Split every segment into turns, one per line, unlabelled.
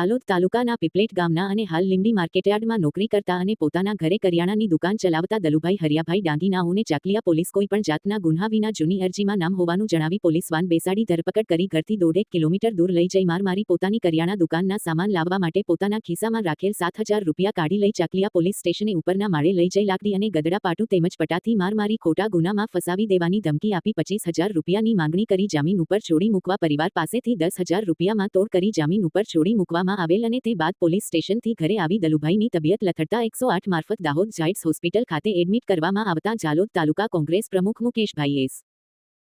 જાલોદ તાલુકાના પીપલેટ ગામના અને હાલ લીંબડી માર્કેટયાર્ડમાં નોકરી કરતા અને પોતાના ઘરે કરિયાણાની દુકાન ચલાવતા દલુભાઈ હરિયાભાઈ ડાંગીનાઓને ચાકલિયા પોલીસ કોઈ પણ જાતના ગુન્હા વિના જૂની અરજીમાં નામ હોવાનું જણાવી પોલીસ વાન બેસાડી ધરપકડ કરી ઘરથી દોઢેક કિલોમીટર દૂર લઈ જઈ માર મારી પોતાની કરિયાણા દુકાનના સામાન લાવવા માટે પોતાના ખિસ્સામાં રાખેલ સાત હજાર રૂપિયા કાઢી લઈ ચાકલિયા પોલીસ સ્ટેશને ઉપરના માળે લઈ જઈ લાકડી અને ગદડા પાટું તેમજ પટાથી માર મારી ખોટા ગુનામાં ફસાવી દેવાની ધમકી આપી પચીસ હજાર રૂપિયાની માંગણી કરી જામીન ઉપર છોડી મૂકવા પરિવાર પાસેથી દસ હજાર રૂપિયામાં તોડ કરી જામીન ઉપર છોડી મૂકવામાં આવેલ અને તે બાદ પોલીસ સ્ટેશનથી ઘરે આવી દલુભાઈની તબિયત લથડતા એકસો આઠ મારફત દાહોદ જાઇટ્સ હોસ્પિટલ ખાતે એડમિટ કરવામાં આવતા જાલોદ તાલુકા કોંગ્રેસ પ્રમુખ મુકેશભાઈ એસ.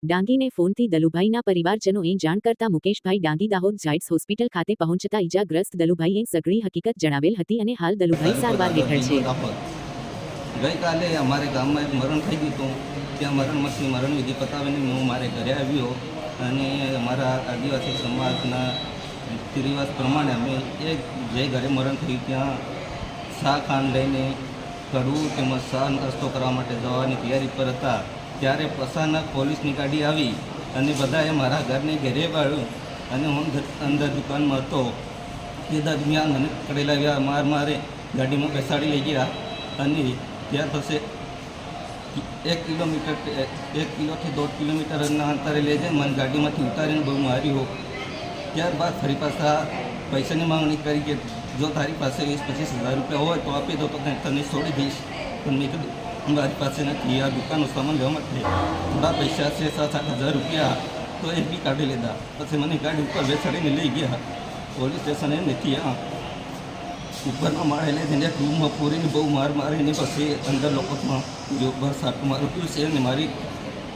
ડાંગીને ફોનથી દલુભાઈના પરિવારજનોએ જાણ કરતા મુકેશભાઈ ડાંગી દાહોદ જાઇટ્સ હોસ્પિટલ ખાતે પહોંચતા ઇજાગ્રસ્ત દલુભાઈએ સઘળી હકીકત જણાવેલ હતી અને હાલ દલુભાઈ સારવાર હેઠળ છે.
ગઈકાલે અમારે ગામમાં એક મરણ થઈ ગયું હતું. ત્યાં મરણ વિધિ પતાવીને હું મારે ઘરે આવ્યો અને અમારા આદિવાસી સમાજના રીતિ રિવાજ પ્રમાણે અમે એક જે ઘરે મરણ થયું ત્યાં શા ખાંડ લઈને કડવું તેમજ શા નાસ્તો કરવા માટે જવાની તૈયારી પર હતા. ત્યારે અચાનક પોલીસની ગાડી આવી અને બધાએ મારા ઘરને ઘેરે વાળ્યું અને હું અંદર દુકાનમાં હતો. તે દરમિયાન મને પકડેલા ગયા માર મારે ગાડીમાં બેસાડી લઈ ગયા અને ત્યાર પછી એક કિલોમીટર, એક કિલોથી દોઢ કિલોમીટરના અંતરે લઈ જાય મને ગાડીમાંથી ઉતારીને બહુ માર્યો. ત્યારબાદ ફરી પાછા પૈસાની માંગણી કરી કે જો તારી પાસે વીસ પચીસ હજાર રૂપિયા હોય તો આપી દો તો તને તને છોડી દઈશ. પણ મેં કીધું મારી પાસે નથી આ દુકાનનો સામાન લેવા માટે થોડા પૈસા છે, સાત સાત હજાર રૂપિયા, તો એ બી કાઢી લીધા. પછી મને ગાડી ઉપર બેસાડીને લઈ ગયા. પોલીસ સ્ટેશને નથી આ ઉપરના માળે લઈ જઈને રૂમમાં પૂરીને બહુ માર મારીને પછી અંદર લોકોમાં જો સાટું મારું છે અને મારી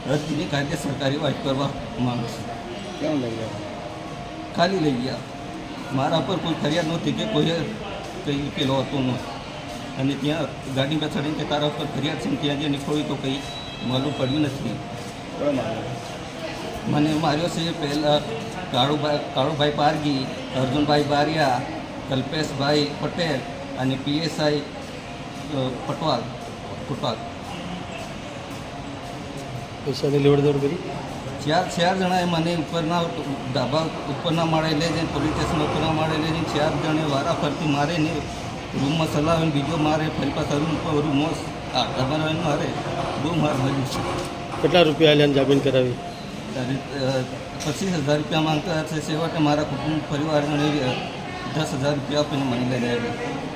રદની સરકારી વાત કરવા માંગુ છું.
કેમ લઈ ગયા?
ખાલી લઈ ગયા. મારા પર કોઈ ફરિયાદ નહોતી કે કોઈ કંઈ પેલો હતો ન અને ત્યાં ગાડી બેસાડીને કે તારા ઉપર ફરિયાદ છે ત્યાં જે નીકળ્યું તો કંઈ માલુમ પડ્યું નથી. મને માર્યો છે પહેલાં કાળુભાઈ કાળુભાઈ પારગી અર્જુનભાઈ બારિયા, કલ્પેશભાઈ પટેલ અને પીએસઆઈ પટવાલ, ફૂટવાલ.
પૈસાની લેવડ દેવડ કરી?
ચાર ચાર જણાએ મને ઉપરના ડાબા ઉપરના માળે લઈ જઈને પોલીસ સ્ટેશન ઉપરના માળે લઈ જઈને ચાર જણે વારા ફરતી મારે ને રૂમમાં સલાવીને બીજો મારે ફરી પાછા રૂમ પર રૂમ ધાબાને મારે બહુ માર માર્યું છે.
કેટલા રૂપિયા લઈને જામીન કરાવી?
પચીસ હજાર રૂપિયા માંગતા છે સેવાટે મારા કુટુંબ પરિવારજણે દસ હજાર રૂપિયા આપીને મને લઈ આવ્યા